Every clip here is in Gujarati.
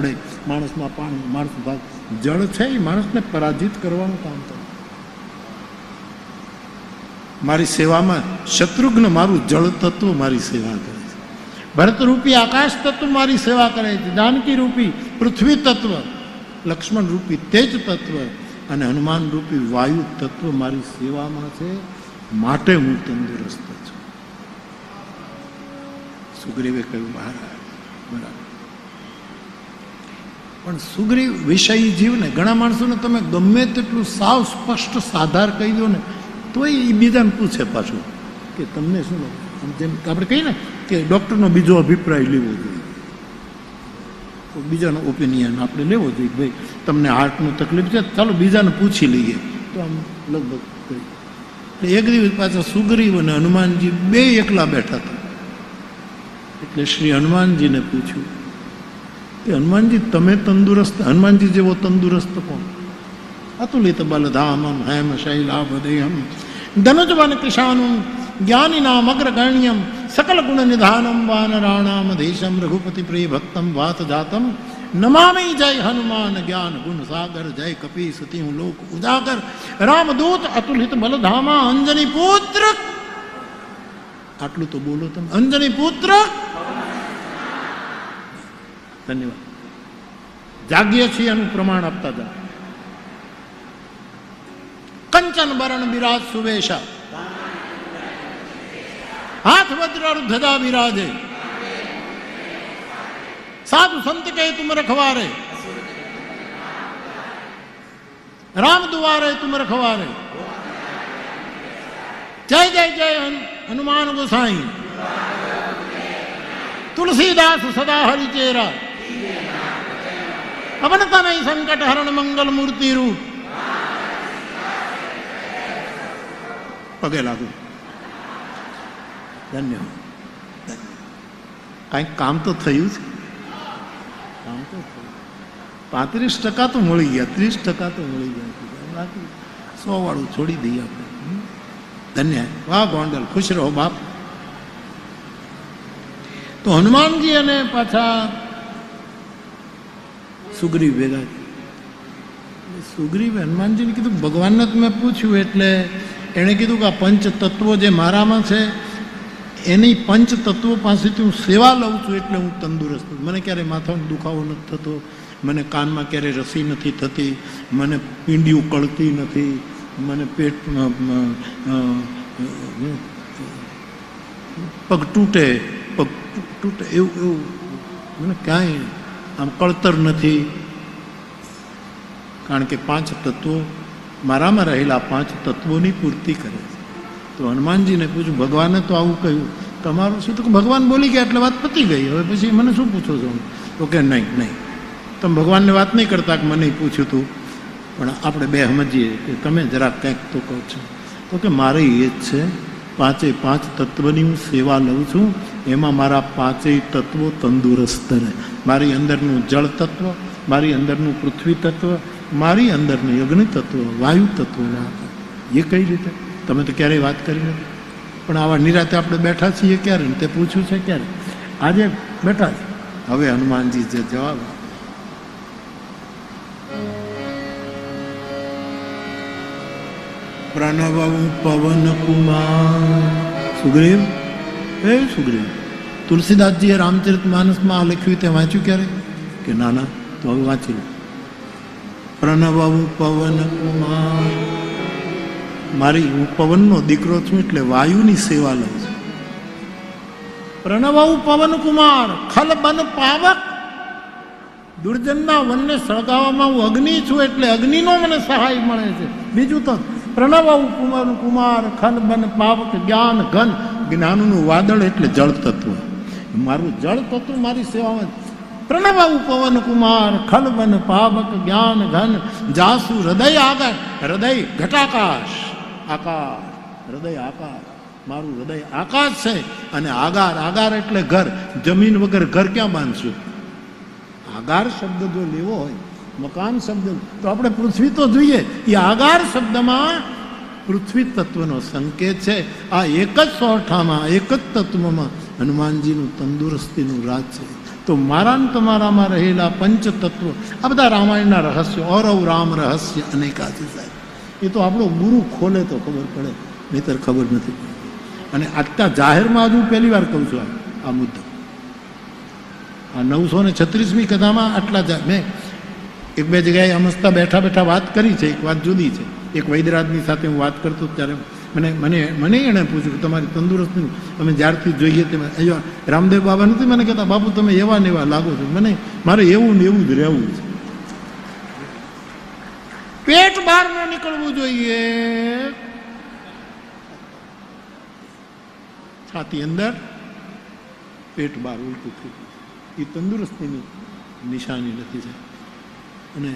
તોડે માણસમાં પાણી માણસ ભાગ. જળ છે એ માણસને પરાજિત કરવાનું કામ કરે. મારી સેવામાં શત્રુઘ્ન મારું જળ તત્વ મારી સેવા કરે છે. ભરત રૂપી આકાશ તત્વ મારી સેવા કરે છે. જાનકી રૂપી પૃથ્વી તત્વ લક્ષ્મણ રૂપી તેજ તત્વ અને હનુમાન રૂપી વાયુ તત્વ મારી સેવામાં છે. માટે હું તંદુરસ્ત છું. સુગ્રીવે કહ્યું, મહારાજ, બરાબર. પણ સુગ્રીવ વિષયી જીવને ઘણા માણસોને તમે ગમે તેટલું સાવ સ્પષ્ટ સાધાર કહી દો ને, તોય એ બીજાને પૂછે પાછું કે તમને શું જેમ આપણે કહીએ ને કે ડૉક્ટરનો બીજો અભિપ્રાય લેવો જોઈએ. તો બીજાનો ઓપિનિયન આપણે લેવો જોઈએ ભાઈ, તમને હાર્ટનું તકલીફ છે, ચાલો બીજાને પૂછી લઈએ. તો આમ લગભગ એટલે એક દિવસ પાછા સુગ્રીવ અને હનુમાનજી બે એકલા બેઠા હતા. એટલે શ્રી હનુમાનજીને પૂછ્યું કે, હનુમાનજી, તમે તંદુરસ્ત, હનુમાનજી જેવો તંદુરસ્ત કોણ? અતુલિત બલધામમ, હેમ શૈલાભદેહમ, ધનુજવન કિશાનું જ્ઞાનિનામ અગ્રગણ્યમ સકલ ગુણ નિધાનમ વાનરાણામ દેશમ રઘુપતિ પ્રિય ભક્તમ વાત જાતમ નમામી જય હનુમાન જ્ઞાન ગુણ સાગર જય કપી સતી હું લોક ઉજાગર રામદૂત અતુલિત બલધામા અંજની પુત્ર આટલું તો બોલો તમે અંજની પુત્ર ધન્યવાદ જાગીએ છીએ એનું પ્રમાણ આપતા હતા કંચન બરણ બિરાજ સુવેશા. હાથ વજ્ર ધજા બિરાજે. સાધુ સંત કહે તુમ રખવારે રામ દુવારે તુમ રખવારે જય જય જય હનુમાન ગોસાઈ. તુલસીદાસ સદા હરિચેરા. કમન તનય સંકટ હરણ મંગલ મૂર્તિ રૂ પગે લાગુ ધન્યવાદ કાંઈક કામ તો થયું છે કામ તો પાંત્રીસ ટકા તો મળી ગયા ત્રીસ ટકા તો મળી ગયા બાકી સો વાળું છોડી દઈએ આપણે ધન્ય વાહ ગોંડલ ખુશ રહો બાપ તો હનુમાનજી અને પાછા સુગ્રીવ ભેગા સુગ્રીવ હનુમાનજીને કીધું ભગવાનને તમે પૂછ્યું એટલે એણે કીધું કે આ પંચ તત્વો જે મારામાં છે, એની પંચ તત્વો પાસેથી હું સેવા લઉં છું એટલે હું તંદુરસ્ત મને ક્યારેય માથાનો દુખાવો નથી થતો, મને કાનમાં ક્યારેય રસી નથી થતી, મને પીંડી ઉકળતી નથી, મને પેટ પગ તૂટે પગ તૂટે, એવું એવું. મને કાંઈ આમ કળતર નથી. કારણ કે પાંચ તત્વો, મારામાં રહેલા પાંચ તત્વોની પૂર્તિ કરે તો હનુમાનજીને પૂછ્યું, ભગવાને તો આવું કહ્યું. તમારું શું તો ભગવાન બોલી ગયા એટલે વાત પતી ગઈ. હવે પછી મને શું પૂછો છો? તો કે, નહીં નહીં. તમે ભગવાનને વાત નહીં કરતા કે મને પૂછ્યું તું. પણ આપણે બે સમજીએ કે તમે જરાક કંઈક તો કહો છો. તો કે, મારે એ જ છે. પાંચે પાંચ તત્વની હું સેવા લઉં છું. એમાં મારા પાંચેય તત્વો તંદુરસ્ત રહે. મારી અંદરનું જળ તત્વ, મારી અંદરનું પૃથ્વી તત્વ, મારી અંદરનું અગ્નિ તત્વ, વાયુ તત્વ ના એ કઈ રીતે? તમે તો ક્યારેય વાત કરી નથી. પણ આવા નિરાતે આપણે બેઠા છીએ ક્યારે? તે પૂછ્યું છે ક્યારે? આજે બેઠા છે. હવે હનુમાનજી જે જવાબ પ્રણવ પવન કુમાર. સુગ્રીવ? એ સુગ્રીવ? તુલસીદાસજીએ રામચરિત માનસમાં આ લખ્યું તે વાંચ્યું ક્યારે? કે ના ના તો હવે વાંચી લો. પ્રણવ પવન મારી, હું પવનનો દીકરો છું એટલે વાયુની સેવા લઉં છું. પ્રણવ પવન કુમાર, ખલ બન પાવક. દુર્જનના વનને સળગાવવામાં હું અગ્નિ છું એટલે અગ્નિનો મને સહાય મળે છે. બીજું તો પ્રણવ કુમાર કુમાર, ખલ બન પાવક, જ્ઞાન, ઘન. જ્ઞાનનું વાદળ એટલે જળ તત્વ મારું જળ તત્વ મારી સેવામાં પ્રણવ પવન કુમાર ખલબન પાવક, જ્ઞાન, ઘન, જાસુ, હૃદય આગળ, હૃદય ઘટાકાશ આકાશ હૃદય આકાશ મારું હૃદય આકાશ છે અને આગાર આગાર એટલે ઘર. જમીન વગર ઘર ક્યાં બાંધશું? આગાર શબ્દ જો લેવો હોય, મકાન શબ્દ, તો આપણે પૃથ્વી તો જોઈએ. એ આગાર શબ્દમાં પૃથ્વી તત્વનો સંકેત છે. આ એક જ સોઠામાં એક જ તત્વમાં હનુમાનજીનું તંદુરસ્તીનું રાજ છે તો મારા ને તમારામાં રહેલા પંચતત્વ, આ બધા રામાયણના રહસ્યો, ઔરવ રામ રહસ્ય અનેકા સાહેબ એ તો આપણો ગુરુ ખોલે તો ખબર પડે, નહીતર ખબર નથી અને આટલા જાહેરમાં જ હું પહેલી વાર કહું છું આ- મુદ્દો. આ નવસો ને છત્રીસમી કથામાં આટલા મેં એક બે જગ્યાએ અમસ્તા બેઠા બેઠા વાત કરી છે, એક વાત જુદી છે. એક વૈદરાજની સાથે હું વાત કરતો ત્યારે મને મને મને એણે પૂછ્યું કે તમારી તંદુરસ્તી તમે જ્યારથી જોઈએ તેમ રામદેવ બાબા નથી. મને કહેતા, બાપુ, તમે એવા ને એવા લાગો છો. મને, મારે એવું ને એવું જ રહેવું છે. પેટ બહાર ન નીકળવું જોઈએ. છાતી અંદર પેટ બહાર ઉલટું થયું એ તંદુરસ્તીની નિશાની નથી છે અને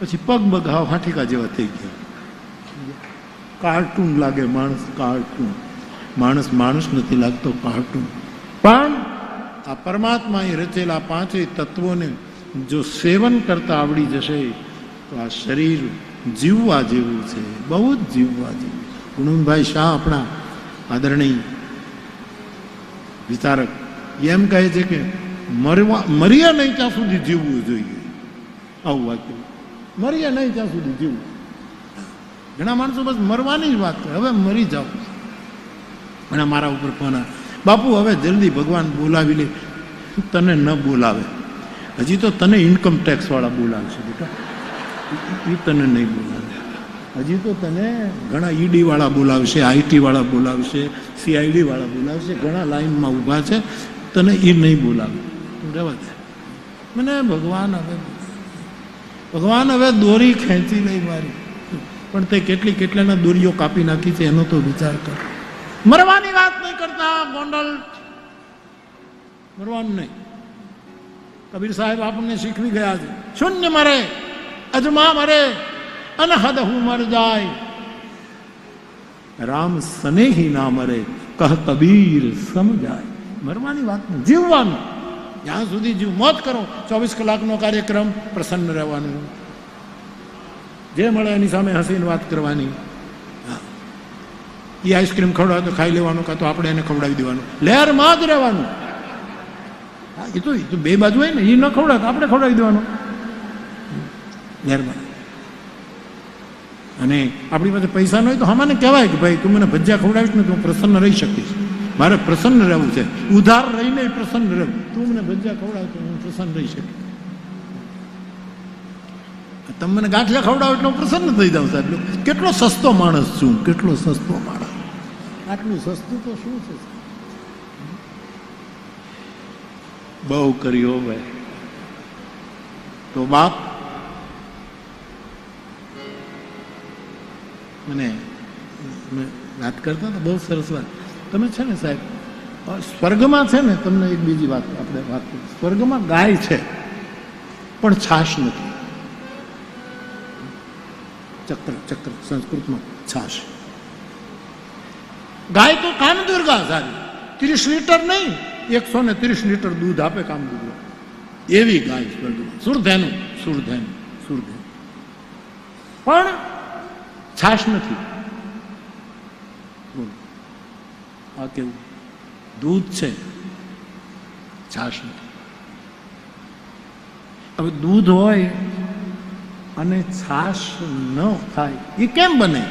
પછી પગ બગ હાવ હાંઠીકા જેવા થઈ ગયા. કાર્ટૂન લાગે, માણસ કાર્ટૂન. માણસ માણસ નથી લાગતો કાર્ટૂન. પણ આ પરમાત્માએ રચેલા પાંચેય તત્વોને જો સેવન કરતા આવડી જશે, તો આ શરીર જીવવા જેવું છે, બહુ જ જીવવા જેવું ગુણુભાઈ શાહ આપણા આદરણીય વિચારક એમ કહે છે કે મરવા મર્યા નહીં ત્યાં સુધી જીવવું જોઈએ. આવું વાક્ય. મર્યા નહીં ત્યાં સુધી જીવવું. ઘણા માણસો બસ મરવાની જ વાત કરે હવે મરી જાઓ. અને મારા ઉપર ફોન બાપુ, હવે જલ્દી ભગવાન બોલાવી લે. તને ન બોલાવે. હજી તો તને ઇન્કમ ટેક્સવાળા બોલાવશે બેટા. એ તને નહીં બોલાવે. હજી તો તને ઘણા ઈડીવાળા બોલાવશે આઈટીવાળા બોલાવશે સીઆઈડીવાળા બોલાવશે ઘણા લાઈનમાં ઊભા છે. તને એ નહીં બોલાવે. રહેવા દે. મને ભગવાન હવે ભગવાન હવે દોરી ખેંચી લઈ મારી. પણ તે કેટલી કેટલાના દોરીઓ કાપી નાખી છે એનો તો વિચાર કર. મરવાની વાત નહીં કરતા, ગોંડલ. મરવાનું નહીં. કબીર સાહેબ આપણને શીખવી ગયા છે. શૂન્ય મરે, અજમા મરે અનહદ હું મર જાય. રામ સનેહી ના મરે, કહ કબીર સમજાય. મરવાની વાત નહીં. જીવવાનું. જ્યાં સુધી જીવ મોત કરો, ચોવીસ કલાકનો કાર્યક્રમ પ્રસન્ન રહેવાનું. જે મળે એની સામે હસીને વાત કરવાની. એ આઈસ્ક્રીમ ખવડાવે તો ખાઈ લેવાનું કાં તો આપણે એને ખવડાવી દેવાનું. લહેરમાં જ રહેવાનું. હા, એ તો એ તો બે બાજુ હોય ને એ ન ખવડાવે આપણે ખવડાવી દેવાનું. લહેરમાં. અને આપણી પાસે પૈસા ન હોય તો હમાને કહેવાય કે ભાઈ, તું મને ભજીયા ખવડાવીશ ને તો હું પ્રસન્ન રહી શકીશ. મારે પ્રસન્ન રહેવું છે. ઉધાર રહીને પ્રસન્ન રહેવું. તું મને ભજીયા ખવડાવ તો હું પ્રસન્ન રહી શકીશ. તમે મને ગાંઠિયા ખવડાવો એટલે હું પ્રસન્ન થઈ જાઉં સાહેબ. કેટલો સસ્તો માણસ છું, કેટલો સસ્તો માણસ. આટલું સસ્તું તો શું છે બહુ કર્યો ભાઈ. તો બાપ, મને વાત કરતા હતા, બહુ સરસ વાત. તમે છે ને સાહેબ સ્વર્ગમાં છે ને, તમને એક બીજી વાત આપણે વાત કરીએ સ્વર્ગમાં ગાય છે, પણ છાશ નથી. ચક્ર ચક્ર સંસ્કૃતમાં છાશ ગાય તો કામદુર્ગા સારી ત્રીસ લીટર નહીં એકસો ને ત્રીસ લીટર દૂધ આપે કામદુર્ગા એવી ગાય સ્વર્ગમાં સુરધેનું સુરધેનું સુરધેનું પણ છાશ નથી બોલો આ કેવું દૂધ છે છાશ નથી હવે દૂધ હોય અને છાશ ન થાય એ કેમ બને?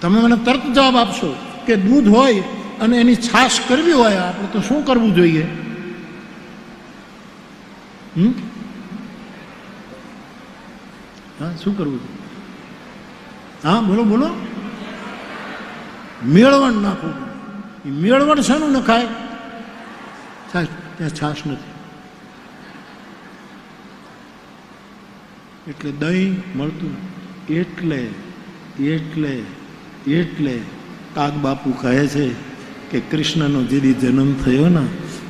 તમે મને તરત જવાબ આપશો કે દૂધ હોય અને એની છાશ કરવી હોય, આપણે તો શું કરવું જોઈએ? હમ? હા, શું કરવું જોઈએ? હા, બોલો બોલો. મેળવણ નાખવું મેળવણ શાનું નખાય છાશ, ત્યાં છાશ નથી. એટલે દહીં મળતું. એટલે એટલે એટલે. કાગ બાપુ કહે છે કે કૃષ્ણનો જેદી જન્મ થયો ને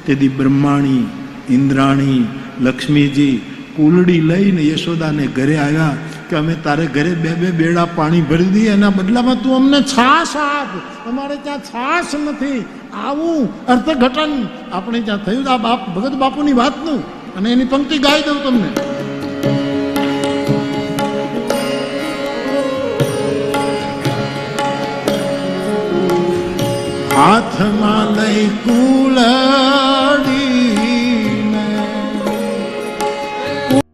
તેથી બ્રહ્માણી, ઇન્દ્રાણી, લક્ષ્મીજી કુલડી લઈને યશોદાને ઘરે આવ્યા કે અમે તારે ઘરે બે બે બેડા પાણી ભરી દઈએ, એના બદલામાં તું અમને છાશ આપ. અમારે ત્યાં છાશ નથી. આવું અર્થઘટન. આપણે ત્યાં થયું આ બાપ, ભગત બાપુની વાતનું. અને એની પંક્તિ ગાઈ દઉં તમને. હાથમાં લઈ કુલ